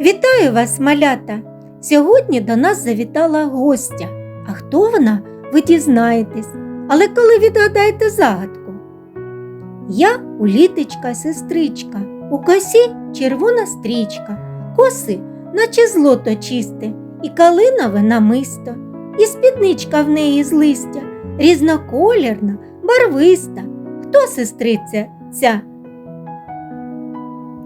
Вітаю вас, малята! Сьогодні до нас завітала гостя. А хто вона, ви дізнаєтесь. Але коли відгадаєте загадку? Я уліточка сестричка, у косі червона стрічка, коси, наче злото чисте, і калинове намисто, і спідничка в неї з листя, різноколірна, барвиста. Хто сестриця ця?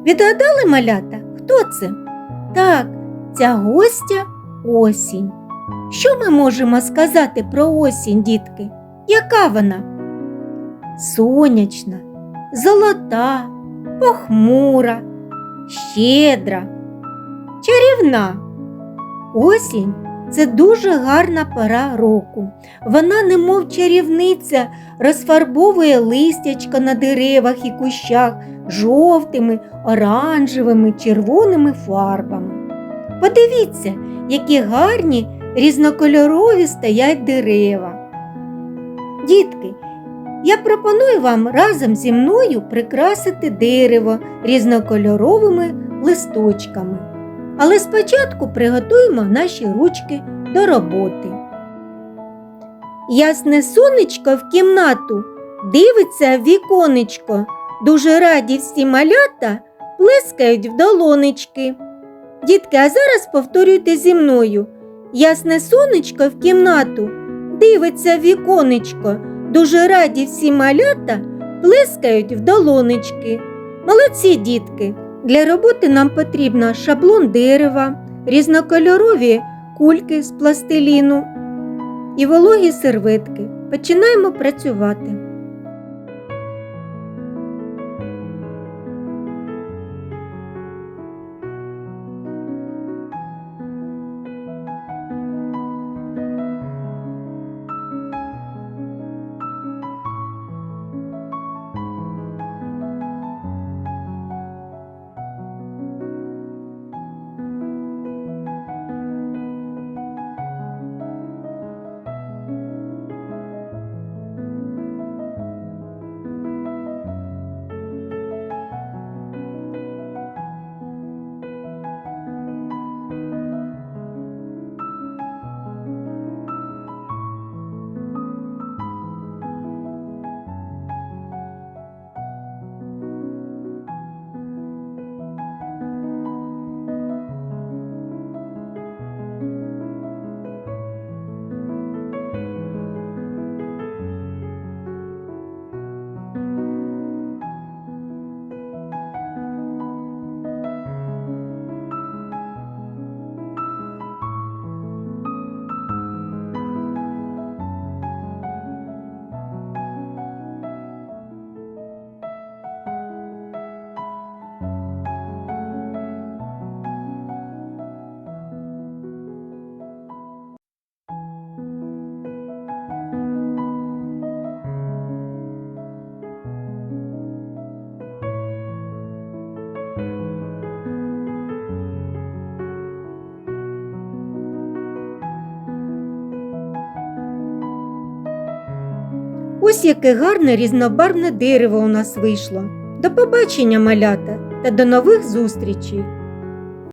Відгадали малята? Хто це? Так, ця гостя осінь. Що ми можемо сказати про осінь, дітки? Яка вона? Сонячна, золота, похмура, щедра, чарівна. Осінь це дуже гарна пора року. Вона, немов чарівниця, розфарбовує листячка на деревах і кущах жовтими, оранжевими, червоними фарбами. Подивіться, які гарні різнокольорові стоять дерева. Дітки, я пропоную вам разом зі мною прикрасити дерево різнокольоровими листочками. Але спочатку приготуємо наші ручки до роботи. Ясне сонечко в кімнату дивиться віконечко. Дуже раді всі малята плескають в долонечки. Дітки, а зараз повторюйте зі мною. Ясне сонечко в кімнату дивиться віконечко. Дуже раді всі малята плескають в долонечки. Молодці дітки! Для роботи нам потрібно шаблон дерева, різнокольорові кульки з пластиліну і вологі серветки. Починаємо працювати. Ось яке гарне різнобарвне дерево у нас вийшло. До побачення, малята, та до нових зустрічей!